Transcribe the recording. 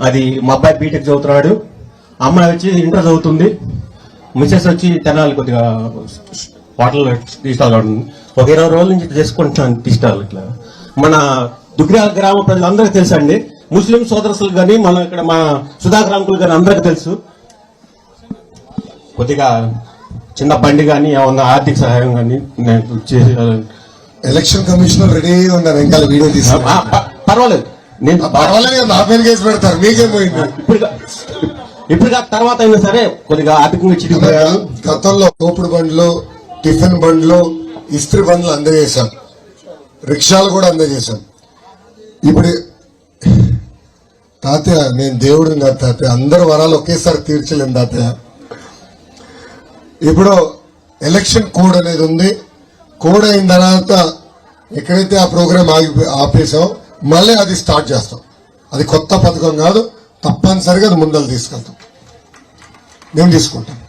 అది మా అబ్బాయి బీటెక్ చదువుతున్నాడు. అమ్మాయి వచ్చి ఇంటర్ చదువుతుంది. మిసెస్ వచ్చి తెనాలి కొద్దిగా హోటల్ ఉంటుంది ఒక ఇరవై రోజుల నుంచి చేసుకుంటున్నాను తీసుకెళ్ళాలి ఇట్లా. మన దుగ్రా గ్రామ ప్రజలందరికీ తెలుసు అండి. ముస్లిం సోదరసులు కానీ మన ఇక్కడ మా సుధాకర్ అంకుల్ కానీ అందరికీ తెలుసు. కొద్దిగా చిన్న బండి కానీ ఏమన్నా ఆర్థిక సహాయం కానీ నేను చేసి ఎలక్షన్ కమిషనర్ రెడీగా ఉన్నారు వెనకాల వీడియో తీసి. ఆ, ప- పర్వాలేదు. నేను పర్వాలేదు నా కేసు పెడతారు. మీకేం పోయింది. ఇప్పుడు తర్వాత అయినా సరే కొద్దిగా ఆర్థికంగా చిరిగిపోయాను గతంలో తోపుడు బండ్లు టిఫిన్ బండ్లు ఇస్త్రీ బండ్లు అందజేశాం రిక్షాలు కూడా అందజేశాం ఇప్పుడు తాతయ్య నేను దేవుడిని కాదు తాతయ్య అందరు వరాలు ఒకేసారి తీర్చలేను తాతయ్య. ఇప్పుడు ఎలక్షన్ కోడ్ అనేది ఉంది. కోడ్ అయిన తర్వాత ఎక్కడైతే ఆ ప్రోగ్రామ్ ఆగి ఆపేసాం మళ్ళీ అది స్టార్ట్ చేస్తాం. అది కొత్త పథకం కాదు తప్పనిసరిగా అది ముందలు తీసుకెళ్తాం. మేము తీసుకుంటాం